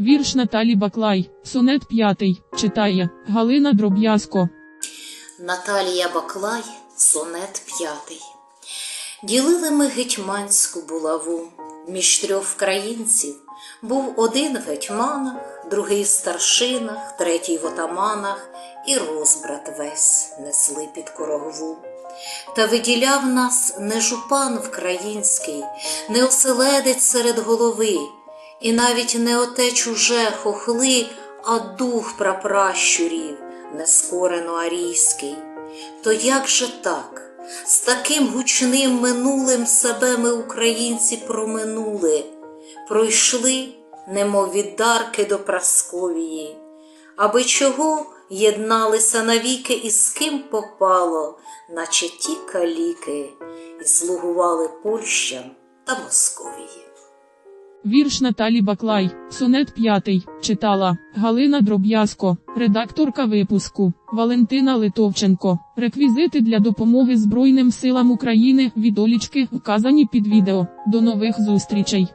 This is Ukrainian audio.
Вірш Наталі Баклай, сонет п'ятий, читає Галина Дроб'язко. Наталія Баклай, сонет п'ятий. Ділили ми гетьманську булаву. Між трьох українців був один в гетьманах, другий в старшинах, третій в отаманах, і розбрат весь несли під корогову. Та виділяв нас не жупан вкраїнський, не оселедець серед голови, і навіть не оте чуже хохли, а дух прапращурів, нескорено арійський. То як же так? З таким гучним минулим себе ми, українці, проминули, пройшли, немов віддарки до Прасковії, аби чого єдналися навіки і з ким попало, наче ті каліки, і слугували Польщам та Московії. Вірш Наталі Баклай, сонет п'ятий, читала Галина Дроб'язко, редакторка випуску Валентина Литовченко. Реквізити для допомоги Збройним силам України від Олічки вказані під відео. До нових зустрічей!